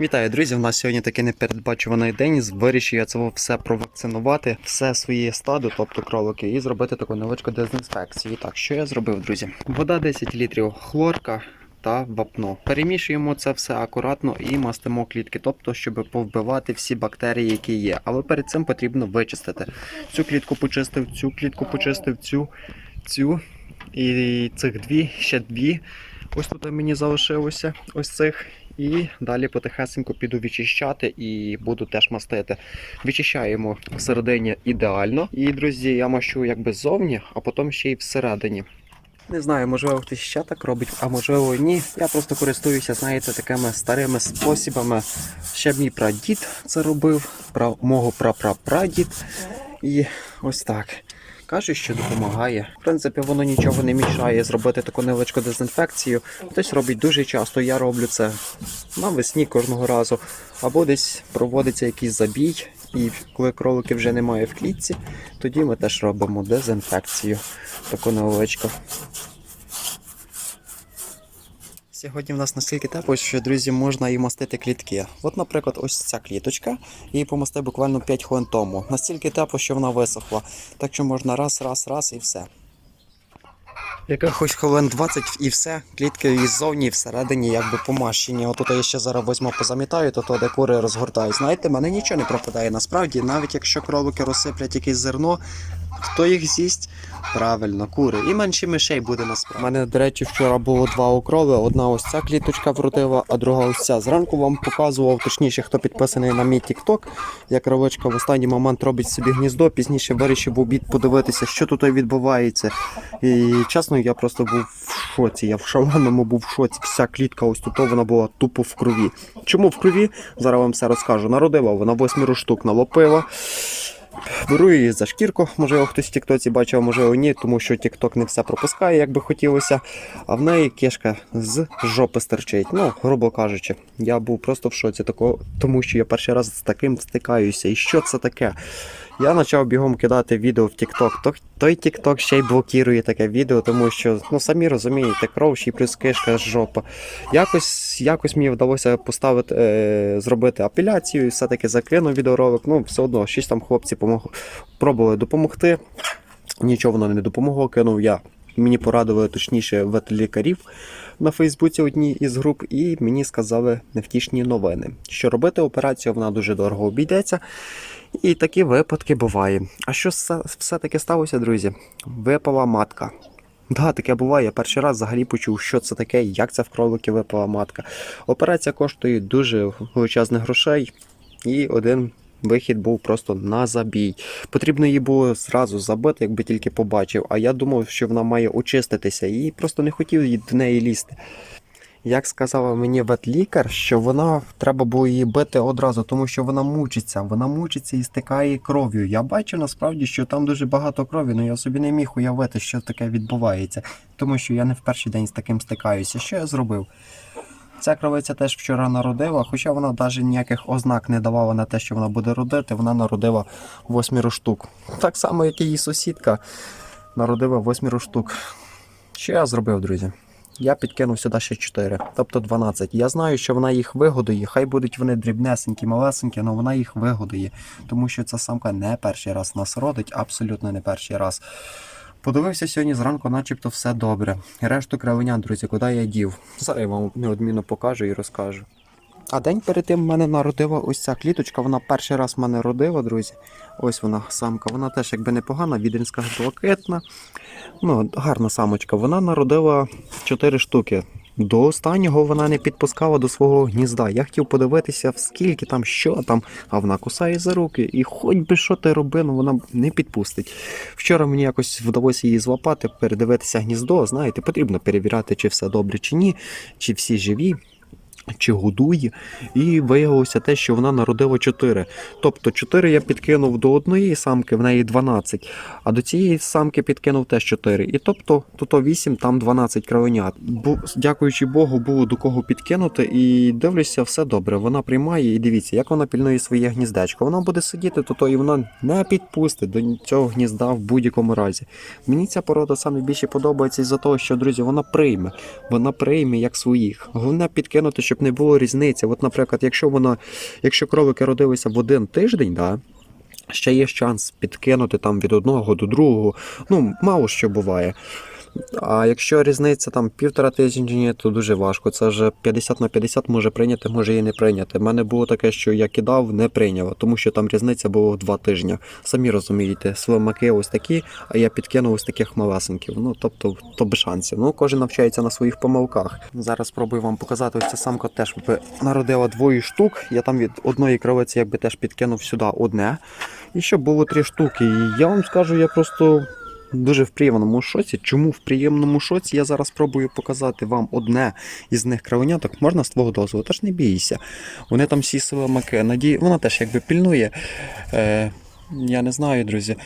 Вітаю, друзі! У нас сьогодні такий непередбачуваний день. Вирішив я це все провакцинувати, все своє стадо, тобто кролики, і зробити таку невеличку дезінфекцію. Так, що я зробив, друзі? Вода 10 літрів, хлорка та вапно. Перемішуємо це все акуратно і мастимо клітки, тобто, щоб повбивати всі бактерії, які є. Але перед цим потрібно вичистити. Цю клітку почистив, цю клітку почистив, цю, цю і цих дві, ще дві. Ось тут мені залишилося ось цих. І далі потихесенько піду відчищати і буду теж мастити. Відчищаємо всередині ідеально. І, друзі, я мащу якби ззовні, а потім ще й всередині. Не знаю, можливо, хтось ще так робить, а можливо ні. Я просто користуюся, знаєте, такими старими спосібами. Ще мій прадід це робив, мого прапрапрадід. І ось так. Каже, що допомагає. В принципі, воно нічого не мішає зробити таку невеличку дезінфекцію. Хтось робить дуже часто. Я роблю це навесні кожного разу. Або десь проводиться якийсь забій, і коли кролики вже немає в клітці, тоді ми теж робимо дезінфекцію. Таку невеличку. Сьогодні в нас настільки тепло, що друзі можна і мастити клітки. От, наприклад, ось ця кліточка, її помастив буквально 5 хвилин тому. Настільки тепло, що вона висохла. Так що можна раз, раз, раз і все. Якихось хвилин 20 і все. Клітки і ззовні, і всередині якби помащені. Отут я ще зараз возьму позамітаю, то то де кури розгортають. Знаєте, мене нічого не пропадає насправді, навіть якщо кролики розсиплять якесь зерно, хто їх з'їсть? Правильно, кури. І менше мишей буде насправді. У мене, до речі, вчора було два окрови. Одна ось ця кліточка вродила, а друга ось ця. Зранку вам показував, точніше, хто підписаний на мій TikTok, як ровочка в останній момент робить собі гніздо. Пізніше вирішив в обід подивитися, що тут відбувається. І чесно, я просто був в шоці. Я в шаленому був в шоці. Вся клітка ось тут вона була тупо в крові. Чому в крові? Зараз вам все розкажу. Народила вона восьміру штук налопила. Беру її за шкірку, можливо, хтось в Тіктоці бачив, можливо ні, тому що Тікток не все пропускає, як би хотілося. А в неї кішка з жопи стерчить. Ну, грубо кажучи, я був просто в шоці, такого, тому що я перший раз з таким стикаюся. І що це таке? Я почав бігом кидати відео в TikTok. Той TikTok ще й блокує таке відео, тому що, ну самі розумієте, кров ще й плюс кишка жопа. Якось, якось мені вдалося поставити, е, зробити апеляцію і все-таки закинув відеоролик. Ну, все одно, щось там хлопці помог... пробували допомогти. Нічого воно не допомогло, кинув я. Мені порадили точніше ветлікарів на Фейсбуці одній із груп, і мені сказали невтішні новини. Що робити операцію, вона дуже дорого обійдеться. І такі випадки буває. А що все- все-таки сталося, друзі? Випала матка. Да, таке буває. Я перший раз взагалі почув, що це таке, як це в кролики випала матка. Операція коштує дуже величезних грошей, і один вихід був просто на забій. Потрібно її було зразу забити, якби тільки побачив. А я думав, що вона має очиститися, і просто не хотів до неї лізти. Як сказала мені ветлікар, що вона треба було її бити одразу, тому що вона мучиться, вона мучиться і стикає кров'ю. Я бачу насправді, що там дуже багато крові, але я собі не міг уявити, що таке відбувається, тому що я не в перший день з таким стикаюся. Що я зробив? Ця кровиця теж вчора народила, хоча вона навіть ніяких ознак не давала на те, що вона буде родити, вона народила восьмеро штук. Так само, як і її сусідка народила восьмеро штук. Що я зробив, друзі? Я підкинув сюди ще 4, тобто 12. Я знаю, що вона їх вигодує. Хай будуть вони дрібнесенькі, малесенькі, але вона їх вигодує. Тому що ця самка не перший раз нас родить, абсолютно не перший раз. Подивився сьогодні зранку, начебто все добре. Решту кравеня, друзі, куди я дів? Зараз я вам неодмінно покажу і розкажу. А день перед тим мене народила ось ця кліточка. Вона перший раз мене родила, друзі. Ось вона самка. Вона теж якби непогана, відрінська блакитна. Ну, гарна самочка. Вона народила 4 штуки. До останнього вона не підпускала до свого гнізда. Я хотів подивитися, скільки там, що там, а вона кусає за руки. І хоч би що ти робив, ну вона не підпустить. Вчора мені якось вдалося її злапати, передивитися гніздо. Знаєте, потрібно перевіряти, чи все добре, чи ні, чи всі живі. Чи годує, і виявилося те, що вона народила 4. Тобто 4 я підкинув до одної самки, в неї 12, а до цієї самки підкинув теж 4. І тобто тут 8, там 12 кровенят. Бу, дякуючи Богу, було до кого підкинути, і дивлюся, все добре. Вона приймає і дивіться, як вона пільнує своє гніздечко. Вона буде сидіти, то, і вона не підпустить до цього гнізда в будь-якому разі. Мені ця порода саме більше подобається із-за того, що друзі, вона прийме. Вона прийме як своїх. Головне підкинути, щоб щоб не було різниці. От, наприклад, якщо вона, якщо кролики родилися в один тиждень, да, ще є шанс підкинути там від одного до другого. Ну, мало що буває. А якщо різниця там півтора тижні, то дуже важко. Це вже 50 на 50 може прийняти, може і не прийняти. У мене було таке, що я кидав, не прийняло, тому що там різниця була в два тижні. Самі розумієте, слимаки ось такі, а я підкинув ось таких малесеньків. Ну тобто, то без шансів. Ну, кожен навчається на своїх помилках. Зараз спробую вам показати. Ось ця самка теж би народила двоє штук. Я там від одної кровиці якби теж підкинув сюди одне. І щоб було три штуки. І я вам скажу, я просто дуже в приємному шоці. Чому в приємному шоці? Я зараз спробую показати вам одне із них кравеняток. Можна з твого дозволу, теж не бійся. Вони там всі силомаки. Надії, вона теж якби пільнує. Е, я не знаю, друзі.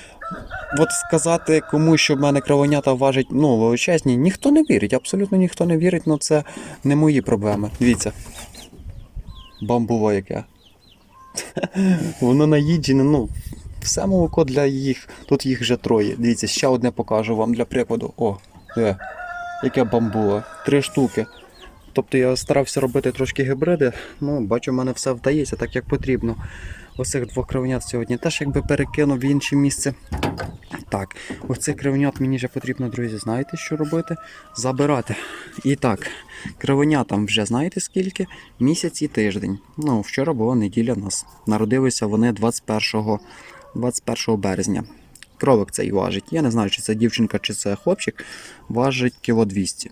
От сказати комусь, що в мене кравенята важать ну, величезні, ніхто не вірить, абсолютно ніхто не вірить, але це не мої проблеми. Дивіться. Бамбуло яке. Воно наїджене, ну, все молоко для їх. Тут їх вже троє. Дивіться, ще одне покажу вам для прикладу. О, е, яке бамбуло. Три штуки. Тобто я старався робити трошки гібриди. Ну, бачу, в мене все вдається так, як потрібно. Оцих двох кривнят сьогодні теж якби перекинув в інше місце. Так, оцих кривнят мені вже потрібно, друзі, знаєте, що робити? Забирати. І так, кривенятам вже знаєте скільки? Місяць і тиждень. Ну, вчора була неділя в нас. Народилися вони 21, 21 березня. Кролик цей важить. Я не знаю, чи це дівчинка, чи це хлопчик. Важить кіло 200.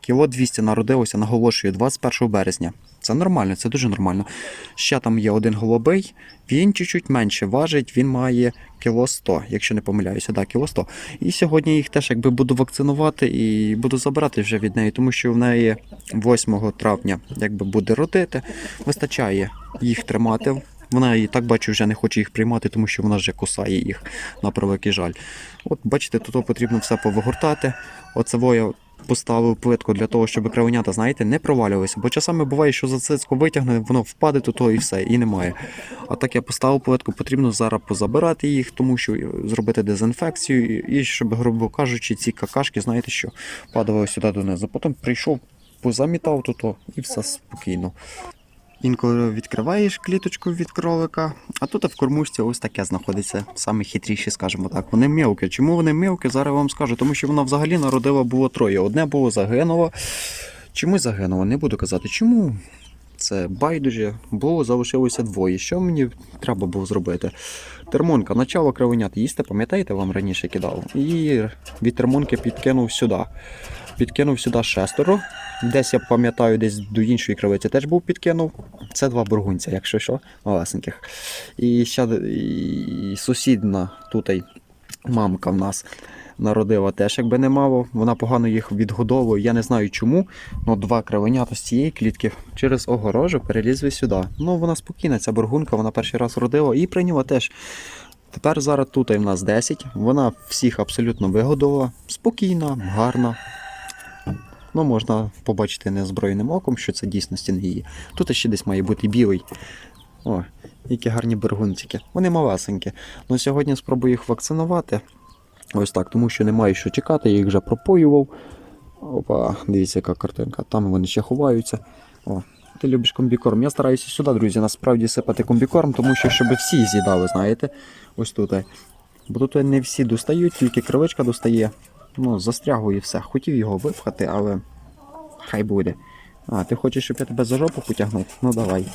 Кіло 200 народилося, наголошую, 21 березня. Це нормально, це дуже нормально. Ще там є один голубий, він чуть-чуть менше важить, він має кіло 100, якщо не помиляюся, да, кіло 100. І сьогодні їх теж якби буду вакцинувати і буду забирати вже від неї, тому що в неї 8 травня якби буде родити. Вистачає їх тримати. Вона і так бачу, вже не хоче їх приймати, тому що вона вже кусає їх на превеликий жаль. От бачите, тут потрібно все повигортати. Оце я поставив плитку для того, щоб кравенята, знаєте, не провалювалися. Бо часами буває, що за цицьку витягне, воно впаде то, то і все, і немає. А так я поставив плитку, потрібно зараз позабирати їх, тому що зробити дезінфекцію, і щоб, грубо кажучи, ці какашки, знаєте, що падали сюди донизу. Потім прийшов, позамітав тут і все спокійно. Інколи відкриваєш кліточку від кролика, а тут в кормушці ось таке знаходиться, саме хитріші, скажімо так. Вони мілкі. Чому вони мілкі? Зараз вам скажу, тому що вона взагалі народила було троє. Одне було загинуло. Чому загинуло? Не буду казати. Чому? Це байдуже, було залишилося двоє. Що мені треба було зробити? Термонка, начало кривенят їсти, пам'ятаєте, вам раніше кидав. І від термонки підкинув сюди. Підкинув сюди шестеро. Десь я пам'ятаю, десь до іншої кривиці теж був підкинув. Це два бургунця, якщо що, малесеньких. І ще і сусідна тут мамка в нас народила теж якби немало. Вона погано їх відгодовує. Я не знаю чому. але два кривенята з цієї клітки через огорожу перелізли сюди. Ну вона спокійна, ця бургунка, вона перший раз родила і прийняла теж. Тепер зараз тут в нас 10. Вона всіх абсолютно вигодувала. Спокійна, гарна. Ну, можна побачити незброєним оком, що це дійсності не її. Тут ще десь має бути білий. О, які гарні бергунчики. Вони малесенькі. Ну сьогодні спробую їх вакцинувати. Ось так, тому що немає що чекати, я їх вже пропоював. Опа, дивіться, яка картинка. Там вони ще ховаються. О, ти любиш комбікорм. Я стараюся сюди, друзі, насправді сипати комбікорм, тому що щоб всі з'їдали, знаєте. Ось тут. Бо тут не всі достають, тільки кривичка достає. Ну, застрягує все. Хотів його випхати, але хай буде. А, ти хочеш, щоб я тебе за жопу потягнув? Ну давай.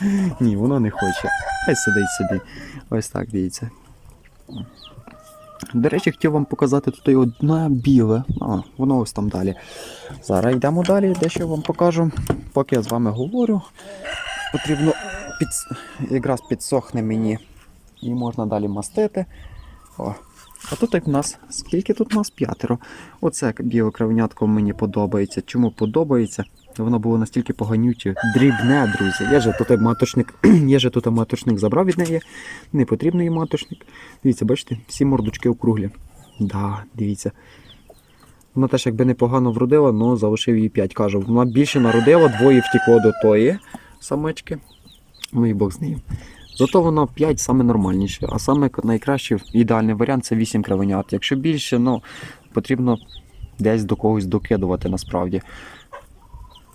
Ні, воно не хоче. Хай сидить собі. Ось так дивіться. До речі, хотів вам показати тут одне біле. А, воно ось там далі. Зараз йдемо далі, дещо вам покажу. Поки я з вами говорю, потрібно під... якраз підсохне мені і можна далі мастити. О. А тут як в нас, скільки тут у нас? П'ятеро. Оце біле кравнятко мені подобається. Чому подобається? Воно було настільки поганюче, дрібне, друзі. Я же тут маточник, я же тут маточник забрав від неї. Не потрібний маточник. Дивіться, бачите, всі мордочки округлі. Да, дивіться. Вона теж якби непогано вродила, але залишив її 5. Кажу, вона більше народила, двоє втекло до тої самечки. Ну і Бог з нею. Зато воно 5 саме нормальніше, а саме найкращий ідеальний варіант це 8 кравенят. Якщо більше, ну потрібно десь до когось докидувати насправді.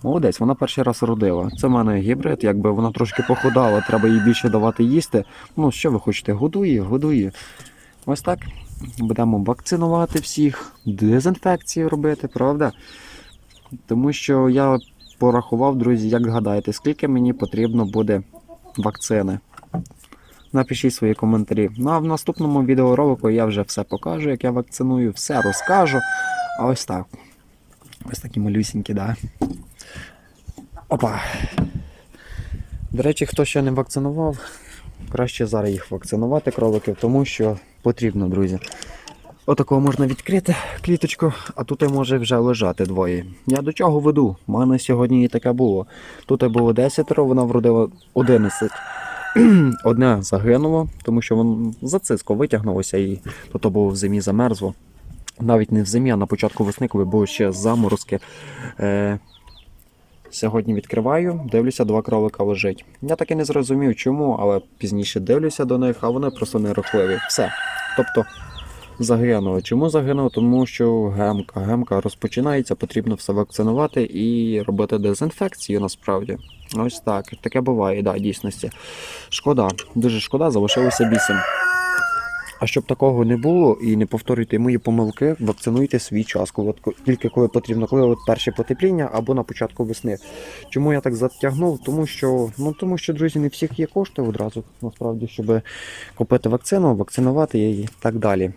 Молодець, вона перший раз родила. Це в мене гібрид, якби вона трошки похудала, треба їй більше давати їсти. Ну, що ви хочете? Годує, годує. Ось так. Будемо вакцинувати всіх, дезінфекцію робити, правда? Тому що я порахував, друзі, як гадаєте, скільки мені потрібно буде вакцини. Напишіть свої коментарі. Ну а в наступному відеоролику я вже все покажу, як я вакциную, все розкажу. А ось так. Ось такі малюсінькі, да. Опа. До речі, хто ще не вакцинував, краще зараз їх вакцинувати кроликів, тому що потрібно, друзі. Отакого можна відкрити кліточку, а тут може вже лежати двоє. Я до чого веду? У мене сьогодні і таке було. Тут було 10, вона вродила 11. Одне загинуло, тому що воно за циско витягнулося і то було в зимі замерзло. Навіть не в зимі, а на початку весни, коли були ще заморозки. Е, Сьогодні відкриваю, дивлюся, два кролика лежить. Я так і не зрозумів, чому, але пізніше дивлюся до них, а вони просто нерухливі. Все. Тобто загинули. Чому загинули? Тому що гемка. Гемка розпочинається, потрібно все вакцинувати і робити дезінфекцію насправді. Ось так. Таке буває, да, дійсності. Шкода, дуже шкода, залишилося бісім. А щоб такого не було і не повторюйте мої помилки, вакцинуйте свій час, коли, тільки коли потрібно, коли от перше потепління або на початку весни. Чому я так затягнув? Тому що, ну тому що, друзі, не всіх є кошти одразу, насправді, щоб купити вакцину, вакцинувати її і так далі.